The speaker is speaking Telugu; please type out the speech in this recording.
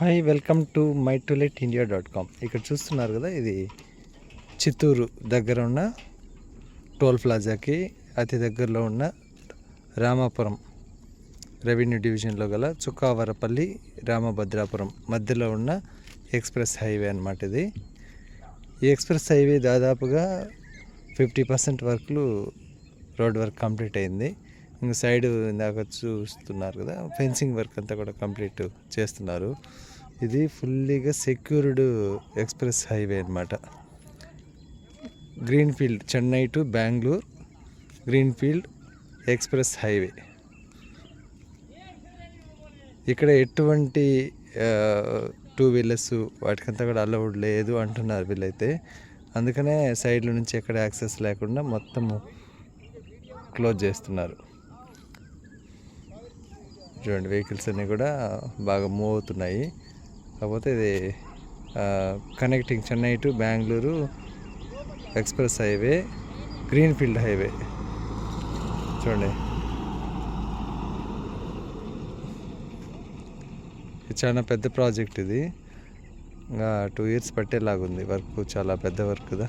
Hi welcome to my to let India dot com. ఇక్కడ చూస్తున్నారు కదా ఇది చిత్తూరు దగ్గర ఉన్న టోల్ ప్లాజాకి అతి దగ్గరలో ఉన్న రామాపురం రెవెన్యూ డివిజన్లో గల చుక్కావరపల్లి రామభద్రాపురం మధ్యలో ఉన్న ఎక్స్ప్రెస్ హైవే అన్నమాట ఇది. ఈ ఎక్స్ప్రెస్ హైవే దాదాపుగా ఫిఫ్టీ పర్సెంట్ వర్క్లు రోడ్ వర్క్ కంప్లీట్ అయింది. ఇంకా సైడ్ ఇందాక చూస్తున్నారు కదా ఫెన్సింగ్ వర్క్ అంతా కూడా కంప్లీట్ చేస్తున్నారు. ఇది ఫుల్లీగా సెక్యూర్డ్ ఎక్స్ప్రెస్ హైవే అన్నమాట. Green field Chennai to Bengaluru green field express highway. ఇక్కడ ఎటువంటి టూ వీలర్స్ వాటికంతా కూడా అలౌడ్ లేదు అంటున్నారు వీళ్ళైతే. అందుకనే సైడ్ల నుంచి ఎక్కడ యాక్సెస్ లేకుండా మొత్తము క్లోజ్ చేస్తున్నారు. చూడండి వెహికల్స్ అన్నీ కూడా బాగా మూవ్ అవుతున్నాయి. కాకపోతే ఇది connecting Chennai to Bengaluru express highway greenfield highway. చూడండి. ఇది చాలా పెద్ద ప్రాజెక్ట్ ఇది. ఇంకా టూ ఇయర్స్ పట్టేలాగుంది. వర్క్ చాలా పెద్ద వర్క్ కదా.